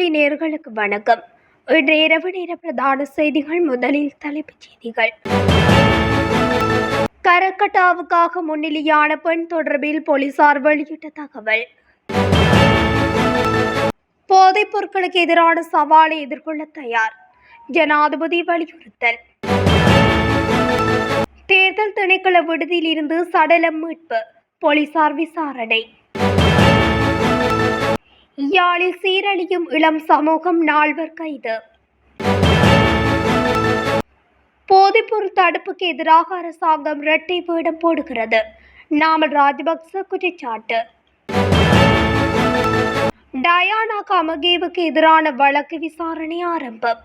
வானொலி நேர்களுக்கு வணக்கம். இன்று இரவு நேர பிரதான செய்திகள் முதலில் தலைப்புச் செய்திகள். கரக்கட்டாவுக்காக முன்னிலையான பெண் தொடர்பில் போலீசார் வெளியிட்ட தகவல். போதைப் பொருட்களுக்கு எதிரான சவாலை எதிர்கொள்ள தயார். ஜனாதிபதி வலியுறுத்தல். தேர்தல் திணைக்கள விடுதியில் இருந்து சடலம் மீட்பு. போலீசார் விசாரணை. யாழில் சீரழியும் இளம் சமூகம் நால்வர் கைது. போதைப்பொருள் தடுப்புக்கு எதிராக அரசாங்கம் இரட்டை வேடம் போடுகிறது. நாமல் ராஜபக்ச குற்றச்சாட்டு. டயானா கமகேவுக்கு எதிரான வழக்கு விசாரணை ஆரம்பம்.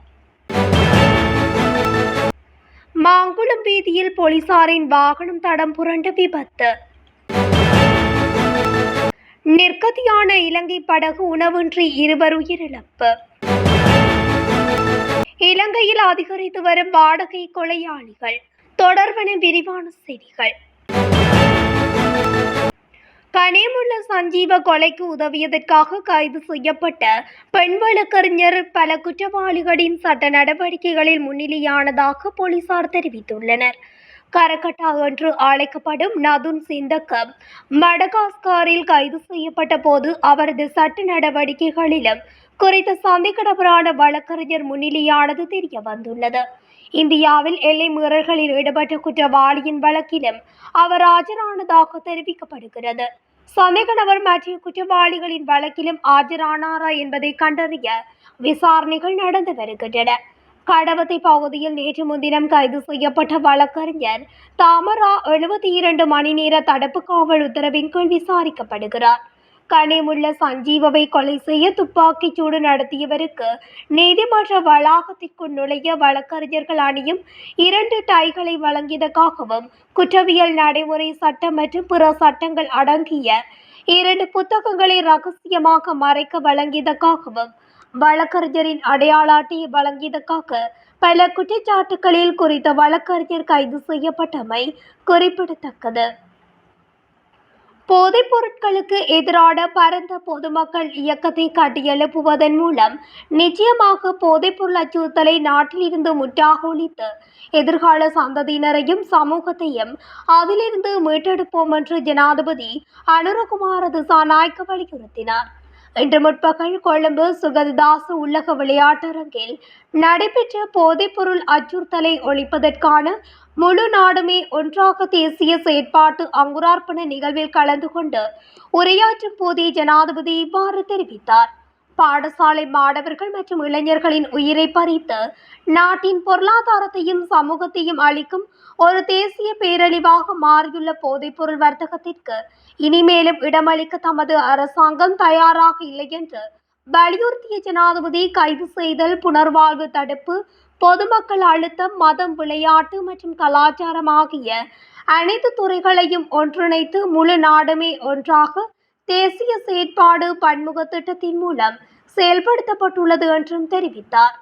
மாங்குளம் வீதியில் போலீசாரின் வாகனம் தடம் புரண்டு விபத்து. நிர்கதியான இலங்கை படகு உணவின்றி இருவர் உயிரிழப்பு இலங்கையில் அதிகரித்து வரும் வாடகை கொலையாளிகள் தொடர்பன விரிவான செய்திகள். கனியமுள்ள சஞ்சீவ கொலைக்கு உதவியதற்காக கைது செய்யப்பட்ட பெண் வழக்கறிஞர் பல குற்றவாளிகளின் சட்ட நடவடிக்கைகளில் முன்னிலையானதாக போலீசார் தெரிவித்துள்ளனர். கரகட்டா என்று அழைக்கப்படும் நதுன் சிந்தக்கம் மடகாஸ்காரில் கைது செய்யப்பட்ட போது அவரது சட்ட நடவடிக்கைகளிலும் குறித்த சந்தேக நபரான வழக்கறிஞர் முன்னிலையானது தெரிய வந்துள்ளது. இந்தியாவில் எல்லை மீறல்களில் ஈடுபட்ட குற்றவாளியின் வழக்கிலும் அவர் ஆஜரானதாக தெரிவிக்கப்படுகிறது. சந்தேக நபர் மற்ற குற்றவாளிகளின் வழக்கிலும் ஆஜரானாரா என்பதை கண்டறிய விசாரணைகள் நடந்து வருகின்றன. கடவத்தை பகுதியில் நேற்று முன்தினம் கைது செய்யப்பட்ட வழக்கறிஞர் தாமரா எழுபத்தி இரண்டு மணி நேர தடுப்பு காவல் உத்தரவின் கீழ் விசாரிக்கப்படுகிறார். கனிமுள்ள சஞ்சீவவை கொலை செய்ய துப்பாக்கிச் சூடு நடத்தியவருக்கு நீதிமன்ற வளாகத்திற்குள் நுழைய வழக்கறிஞர்கள் அணியும் இரண்டு டைகளை வழங்கியதற்காகவும் குற்றவியல் நடைமுறை சட்டம் மற்றும் பிற சட்டங்கள் அடங்கிய இரண்டு புத்தகங்களை ரகசியமாக மறைக்க வழங்கியதற்காகவும் வழக்கறிஞரின் அடையாள அட்டையை வழங்கியதற்காக பல குற்றச்சாட்டுகளில் குறித்த வழக்கறிஞர் கைது செய்யப்பட்டமை குறிப்பிடத்தக்கது. போதைப் பொருட்களுக்கு எதிரான பரந்த பொதுமக்கள் இயக்கத்தை கட்டியெழுப்புவதன் மூலம் நிச்சயமாக போதைப்பொருள் அச்சுறுத்தலை நாட்டிலிருந்து முற்றாக ஒழித்து எதிர்கால சந்ததியினரையும் சமூகத்தையும் அதிலிருந்து மீட்டெடுப்போம் என்று ஜனாதிபதி அனுரகுமார திசாநாயக்க வலியுறுத்தினார். இன்று முற்பகல் கொழும்பு சுகதிதாச உள்ளக விளையாட்டரங்கில் நடைபெற்ற போதைப்பொருள் அச்சுறுத்தலை ஒழிப்பதற்கான முழு நாடுமே ஒன்றாக தேசிய செயற்பாட்டு அங்குரார்ப்பண நிகழ்வில் கலந்து கொண்டு உரையாற்றும் போதே ஜனாதிபதி இவ்வாறு தெரிவித்தார். பாடசாலை மாணவர்கள் மற்றும் இளைஞர்களின் உயிரை பறித்து நாட்டின் பொருளாதாரத்தையும் சமூகத்தையும் அளிக்கும் ஒரு தேசிய பேரழிவாக மாறியுள்ள போதைப்பொருள் வர்த்தகத்திற்கு இனிமேலும் இடமளிக்க தமது அரசாங்கம் தயாராக இல்லை என்று வலியுறுத்திய ஜனாதிபதி கைது செய்தல் புனர்வாழ்வு தடுப்பு பொதுமக்கள் அழுத்தம் மதம் விளையாட்டு மற்றும் கலாச்சாரம் ஆகிய அனைத்து துறைகளையும் ஒன்றிணைத்து முழு நாடுமே ஒன்றாக தேசிய செயற்பாடு பன்முக திட்டத்தின் மூலம் செயல்படுத்தப்பட்டுள்ளது என்றும் தெரிவித்தார்.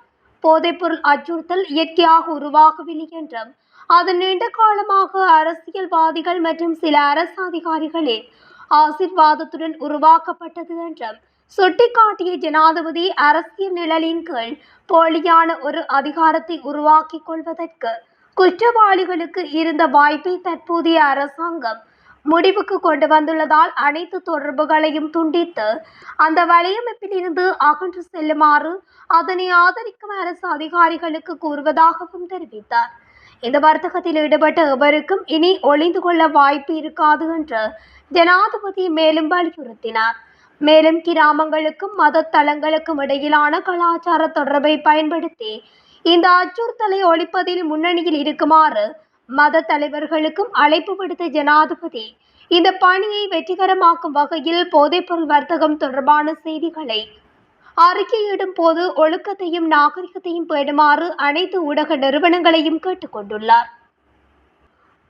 போதைப்பொருள் அச்சுறுத்தல் இயற்கையாக உருவாகவில்லை என்றும் அது நீண்ட காலமாக அரசியல்வாதிகள் மற்றும் சில அரசு அதிகாரிகளின் ஆசிர்வாதத்துடன் உருவாக்கப்பட்டது என்றும் சுட்டிக்காட்டிய ஜனாதிபதி அரசியல் நிழலின் கீழ் போலியான ஒரு அதிகாரத்தை உருவாக்கிக் கொள்வதற்கு குற்றவாளிகளுக்கு இருந்த வாய்ப்பை தற்போதைய அரசாங்கம் முடிவுக்கு கொண்டு வந்துள்ளதால் அனைத்து தொடர்புகளையும் துண்டித்து அந்த வலையமைப்பில் இருந்து அகன்று செல்லுமாறு அதனை ஆதரிக்கும் அரசு அதிகாரிகளுக்கு கூறுவதாகவும் தெரிவித்தார். இந்த வர்த்தகத்தில் ஈடுபட்ட எவருக்கும் இனி ஒளிந்து கொள்ள வாய்ப்பு இருக்காது என்று ஜனாதிபதி மேலும் வலியுறுத்தினார். மேலும் கிராமங்களுக்கும் மத தலங்களுக்கும் இடையிலான கலாச்சார தொடர்பை பயன்படுத்தி இந்த அச்சுறுத்தலை ஒழிப்பதில் முன்னணியில் இருக்குமாறு மத தலைவர்களுக்கும் அழைப்பு விடுத்த ஜனாதிபதி இந்த பணியை வெற்றிகரமாக்கும் வகையில் போதைப்பொருள் வர்த்தகம் தொடர்பான செய்திகளை அறிக்கையிடும் போது ஒழுக்கத்தையும் நாகரிகத்தையும் பேடுமாறு அனைத்து ஊடக நிறுவனங்களையும் கேட்டுக்கொண்டுள்ளார்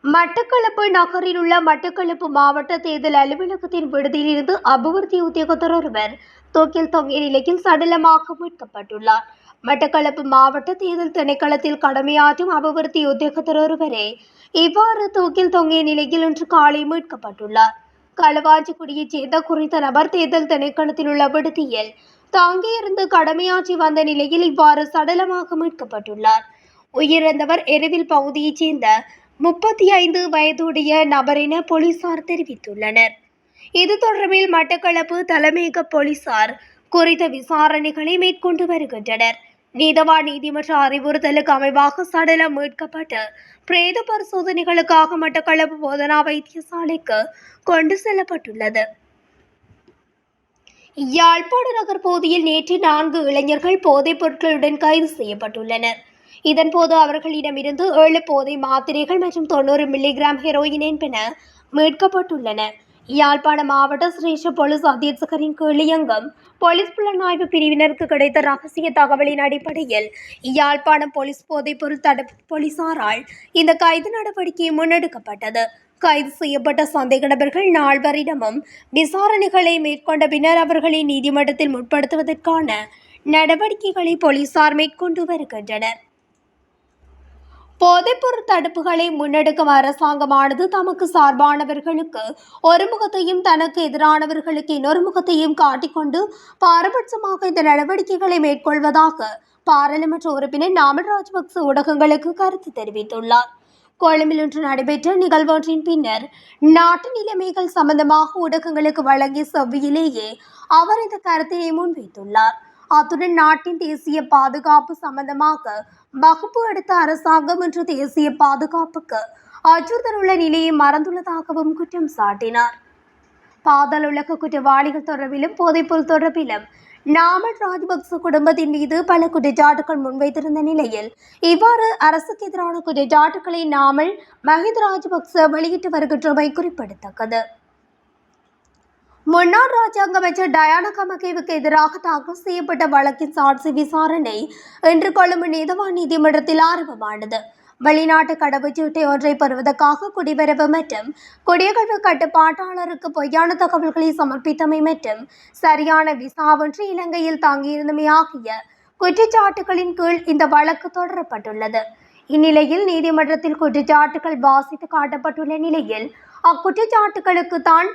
மட்டக்களப்பு நகரில் உள்ள மட்டக்களப்பு மாவட்ட தேர்தல் அலுவலகத்தின் விடுதியிலிருந்து அபிவிருத்தி உத்தியோகத்தர் ஒருவர் தூக்கில் தொங்கிய நிலையில் சடலமாக மீட்கப்பட்டுள்ளார். மட்டக்களப்பு மாவட்ட தேர்தல் திணைக்களத்தில் கடமையாற்றும் அபிவிருத்தி உத்தியோகத்தர் ஒருவரே இவ்வாறு தூக்கில் தொங்கிய நிலையில் இன்று காலை மீட்கப்பட்டுள்ளார். களவாஞ்சிக்குடியைச் சேர்ந்த குறித்த நபர் தேர்தல் திணைக்களத்தில் உள்ள விடுதியில் தங்கியிருந்து கடமையாற்றி வந்த நிலையில் இவ்வாறு சடலமாக மீட்கப்பட்டுள்ளார். உயிரிழந்தவர் எருவில் பகுதியைச் சேர்ந்த முப்பத்தி ஐந்து வயதுடைய நபர் என போலீசார் தெரிவித்துள்ளனர். இது தொடர்பில் மட்டக்களப்பு தலைமையக போலீசார் குறித்த விசாரணைகளை மேற்கொண்டு வருகின்றனர். நீதவா நீதிமன்ற அறிவுறுத்தலுக்கு அமைவாக சடலம் மீட்கப்பட்டு பிரேத பரிசோதனைகளுக்காக மட்டக்களப்பு போதனா வைத்தியசாலைக்கு கொண்டு செல்லப்பட்டுள்ளது. யாழ்ப்பாண நகர் பகுதியில் நேற்று நான்கு இளைஞர்கள் போதைப் பொருட்களுடன் கைது செய்யப்பட்டுள்ளனர். இதன்போது அவர்களிடமிருந்து ஏழு போதை மாத்திரைகள் மற்றும் தொண்ணூறு மில்லிகிராம் ஹெரோயின் என்பன மீட்கப்பட்டுள்ளன. யாழ்ப்பாண மாவட்ட சிரேஷ்ட போலீஸ் அத்தீட்சகரின் கிளியங்கம் போலீஸ் புலனாய்வு பிரிவினருக்கு கிடைத்த ரகசிய தகவலின் அடிப்படையில் யாழ்ப்பாணம் போலீஸ் போதைப்பொருள் தடுப்பு போலீசாரால் இந்த கைது நடவடிக்கை முன்னெடுக்கப்பட்டது. கைது செய்யப்பட்ட சந்தேக நபர்கள் நால்வரிடமும் விசாரணைகளை மேற்கொண்ட பின்னர் அவர்களை நீதிமன்றத்தில் முற்படுத்துவதற்கான நடவடிக்கைகளை போலீசார் மேற்கொண்டு வருகின்றனர். போதைப்பொருள் தடுப்புகளை முன்னெடுக்கும் அரசாங்கமானது தமக்கு சார்பானவர்களுக்கு ஒரு முகத்தையும் தனக்கு எதிரானவர்களுக்கு இன்னொரு முகத்தையும் காட்டிக்கொண்டு பாரபட்சமாக இந்த நடவடிக்கைகளை மேற்கொள்வதாக பாராளுமன்ற உறுப்பினர் நாமல் ராஜபக்ச ஊடகங்களுக்கு கருத்து தெரிவித்துள்ளார். கொழும்பில் இன்று நடைபெற்ற நிகழ்வொன்றின் பின்னர் நாட்டு நிலைமைகள் சம்பந்தமாக ஊடகங்களுக்கு வழங்கிய செவ்வியிலேயே அவர் இந்த கருத்தினை முன்வைத்துள்ளார். அத்துடன் நாட்டின் தேசிய பாதுகாப்பு சம்பந்தமாக வகுப்பு எடுத்த அரசாங்கம் இன்று தேசிய பாதுகாப்புக்கு அச்சுறுத்தல் உள்ள நிலையை மறந்துள்ளதாகவும் குற்றம் சாட்டினார். பாதாள உலக குற்றவாளிகள் தொடர்பிலும் போதைப்பொருள் தொடர்பிலும் நாமல் ராஜபக்ச குடும்பத்தின் மீது பல குற்றச்சாட்டுகள் முன்வைத்திருந்த நிலையில் இவ்வாறு அரசுக்கு எதிரான குற்றச்சாட்டுகளை நாமல் மஹிந்த ராஜபக்ச வெளியிட்டு வருகின்றமை குறிப்பிடத்தக்கது. முன்னாள் ராஜாங்க அமைச்சர் டயானா கமகேவுக்கு எதிராக தாக்கல் செய்யப்பட்ட வழக்கின் சாட்சி விசாரணை இன்று கொழும்பு நீதவான் நீதிமன்றத்தில் ஆரம்பமானது. வெளிநாட்டு கடவுச்சீட்டை ஒன்றை பெறுவதற்காக குடிவரவு மற்றும் குடியகழ்வு கட்டுப்பாட்டாளருக்கு பொய்யான தகவல்களை சமர்ப்பித்தமை மற்றும் சரியான விசா ஒன்று இலங்கையில் தங்கியிருந்தமை ஆகிய குற்றச்சாட்டுகளின் கீழ் இந்த வழக்கு தொடரப்பட்டுள்ளது. இந்நிலையில் நீதிமன்றத்தில் குற்றச்சாட்டுகள் வாசித்து காட்டப்பட்டுள்ள நிலையில் அக்குற்றச்சாட்டுகளுக்கு தான்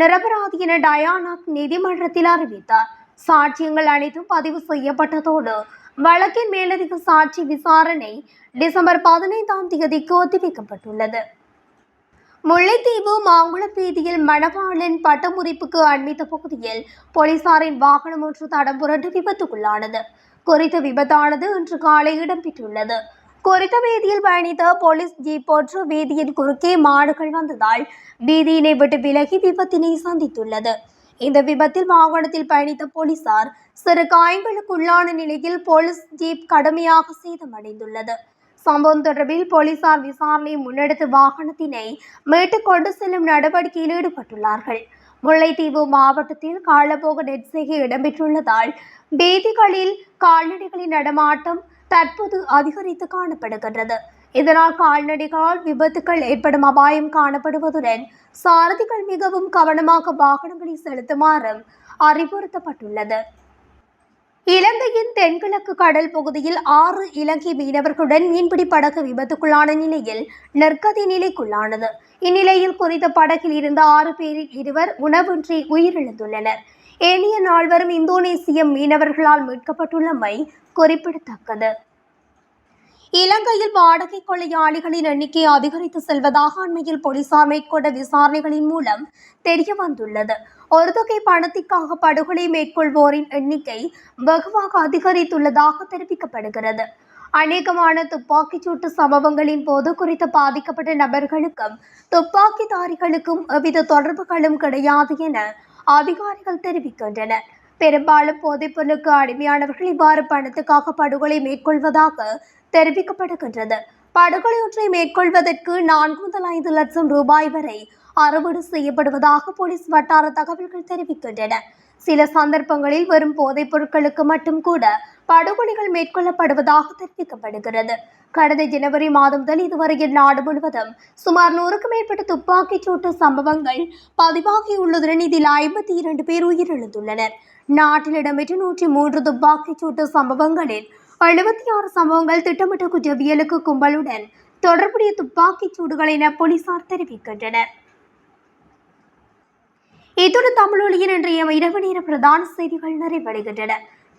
நிரபராதி என டயானா நீதிமன்றத்தில் அறிவித்தார். சாட்சியங்கள் அனைத்தும் பதிவு செய்யப்பட்டதோடு வழக்கின் மேலதிக சாட்சி விசாரணை டிசம்பர் பதினைந்தாம் தேதிக்கு ஒத்திவைக்கப்பட்டுள்ளது. முல்லைத்தீவு மாங்குளம் வீதியில் மணவாளன் பட்டமுறிப்புக்கு அண்மித்த பகுதியில் போலீசாரின் வாகனம் ஒன்று தடம் புரண்டு விபத்துக்குள்ளானது. குறித்த விபத்தானது இன்று காலை இடம்பெற்றுள்ளது. குறித்த வீதியில் பயணித்த போலீஸ் ஜீப் ஒன்று வீதியின் குறுக்கே மாடுகள் வந்ததால் வீதியினை விட்டு விலகி விபத்தினை சந்தித்துள்ளது. இந்த விபத்தில் வாகனத்தில் பயணித்த போலீசார் சிறு காயங்களுக்குள்ளான நிலையில் போலீஸ் ஜீப் கடுமையாக சேதமடைந்துள்ளது. சம்பவம் தொடர்பில் போலீசார் விசாரணை முன்னெடுத்து வாகனத்தினை மீட்டுக் கொண்டு செல்லும் நடவடிக்கையில் ஈடுபட்டுள்ளார்கள். முல்லைத்தீவு மாவட்டத்தில் காலபோக நெற்செய்கை இடம்பெற்றுள்ளதால் வீதிகளில் கால்நடைகளின் நடமாட்டம் தற்போது அதிகரித்து காணப்படுகின்றது. இதனால் கால்நடைகளால் விபத்துக்கள் ஏற்படும் அபாயம் காணப்படுவதுடன் சாரதிகள் மிகவும் கவனமாக வாகனங்களை செலுத்துமாறும் அறிவுறுத்தப்பட்டுள்ளது. இலங்கையின் தென்கிழக்கு கடல் பகுதியில் ஆறு இலங்கை மீனவர்களுடன் மீன்பிடி படகு விபத்துக்குள்ளான நிலையில் நெற்கதி நிலைக்குள்ளானது. இந்நிலையில் குறித்த படகில் இருந்த ஆறு பேரில் இருவர் உணவின்றி உயிரிழந்துள்ளனர். ஏனைய நால்வரும் இந்தோனேசிய மீனவர்களால் மீட்கப்பட்டுள்ளமை குறிப்பிடத்தக்கது. இலங்கையில் வாடகை கொள்ளையாளிகளின் எண்ணிக்கை அதிகரித்து செல்வதாக அண்மையில் போலீசார் மேற்கொண்ட விசாரணைகளின் மூலம் தெரிய வந்துள்ளது ஒரு தொகை பணத்திற்காக படுகொலை மேற்கொள்வோரின் எண்ணிக்கை வெகுவாக அதிகரித்துள்ளதாக தெரிவிக்கப்படுகிறது. அநேகமான துப்பாக்கிச் சூட்டு சம்பவங்களின் போது குறித்து பாதிக்கப்பட்ட நபர்களுக்கும் துப்பாக்கிதாரிகளுக்கும் எவ்வித தொடர்புகளும் கிடையாது என அதிகாரிகள் தெரிவிக்கின்றனர். பெரும்பாலும் போதைப்பொருளுக்கு அடிமையானவர்கள் இவ்வாறு பணத்துக்காக படுகொலை மேற்கொள்வதாக தெரிவிக்கப்படுகின்றது. படுகொலை ஒன்றை மேற்கொள்வதற்கு நான்கு முதல் ஐந்து லட்சம் ரூபாய் வரை அறுவடை செய்யப்படுவதாக போலீஸ் வட்டார தகவல்கள் தெரிவிக்கின்றன. சில சந்தர்ப்பங்களில் வரும் போதைப் பொருட்களுக்கு மட்டும் கூட படுகொலைகள் மேற்கொள்ளப்படுவதாக தெரிவிக்கப்படுகிறது. கடந்த ஜனவரி மாதம் முதல் இதுவரையில் நாடு முழுவதும் சுமார் நூறுக்கும் மேற்பட்ட துப்பாக்கிச் சூட்டு சம்பவங்கள் பதிவாகியுள்ளதுடன் இதில் ஐம்பத்தி இரண்டு பேர் உயிரிழந்துள்ளனர். நாட்டில் இடம்பெற்ற நூற்றி மூன்று துப்பாக்கிச் சூட்டு சம்பவங்களில் எழுபத்தி ஆறு சம்பவங்கள் திட்டமிட்ட குற்றவியலுக்கு கும்பலுடன் தொடர்புடைய துப்பாக்கிச் சூடுகள் என போலீசார் தெரிவிக்கின்றனர். இத்துடன் தமிழொலியின் இன்றைய இரவு நேர பிரதான செய்திகள் நிறைவடைகின்றன.